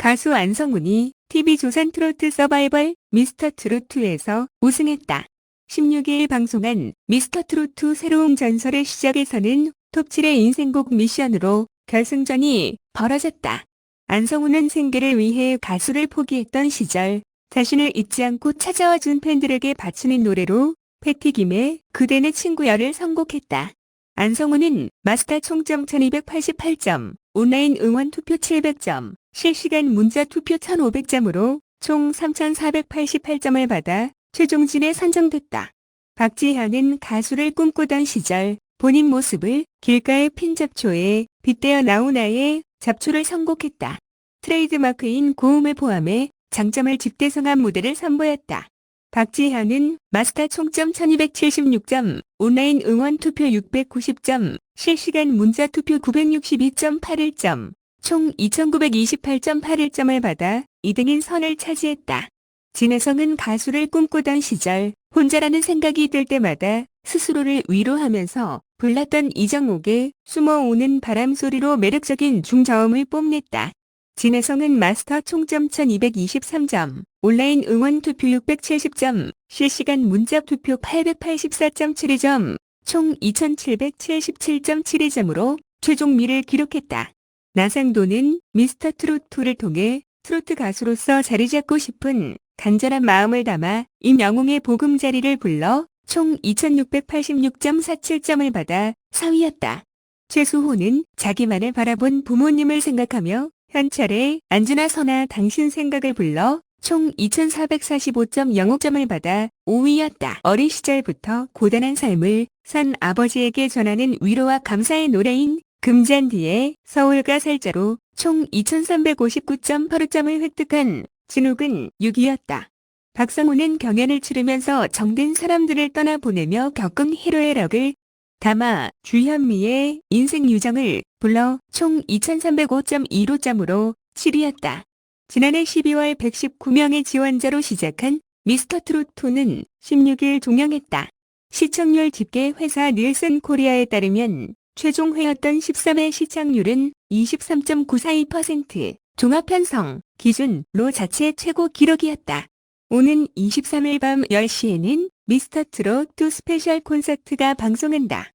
가수 안성훈이 TV조선 트로트 서바이벌 미스터 트로트에서 우승했다. 16일 방송한 미스터 트로트 새로운 전설의 시작에서는 톱7의 인생곡 미션으로 결승전이 벌어졌다. 안성훈은 생계를 위해 가수를 포기했던 시절 자신을 잊지 않고 찾아와 준 팬들에게 바치는 노래로 패티김의 그대 내 친구여를 선곡했다. 안성훈은 마스터 총점 1288점, 온라인 응원 투표 700점, 실시간 문자 투표 1500점으로 총 3488점을 받아 최종진에 선정됐다. 박지현은 가수를 꿈꾸던 시절 본인 모습을 길가의 핀 잡초에 빗대어 나오나의 잡초를 선곡했다. 트레이드마크인 고음을 포함해 장점을 집대성한 무대를 선보였다. 박지현은 마스터 총점 1276점, 온라인 응원 투표 690점, 실시간 문자 투표 962.81점, 총 2928.81점을 받아 2등인 선을 차지했다. 진혜성은 가수를 꿈꾸던 시절 혼자라는 생각이 들 때마다 스스로를 위로하면서 불났던 이정옥의 숨어오는 바람 소리로 매력적인 중저음을 뽐냈다. 진혜성은 마스터 총점 1223점, 온라인 응원 투표 670점, 실시간 문자 투표 884.72점, 총 2777.72점으로 최종 미를 기록했다. 나상도는 미스터 트로트를 통해 트로트 가수로서 자리 잡고 싶은 간절한 마음을 담아 임영웅의 보금자리를 불러 총 2686.47점을 받아 4위였다. 최수호는 자기만을 바라본 부모님을 생각하며 현철의 안주나 서나 당신 생각을 불러 총 2445.05점을 받아 5위였다. 어린 시절부터 고단한 삶을 산 아버지에게 전하는 위로와 감사의 노래인 금잔디의 서울과 살자로 총 2359.85점을 획득한 진욱은 6위였다. 박성훈은 경연을 치르면서 정든 사람들을 떠나보내며 겪은 희로의 력을 담아 주현미의 인생 유정을 불러 총 2305.15점으로 7위였다. 지난해 12월 119명의 지원자로 시작한 미스터 트로트는 16일 종영했다. 시청률 집계 회사 닐슨 코리아에 따르면 최종 회였던 13회 시청률은 23.942%, 종합편성 기준로 자체 최고 기록이었다. 오는 23일 밤 10시에는 미스터 트로트 스페셜 콘서트가 방송한다.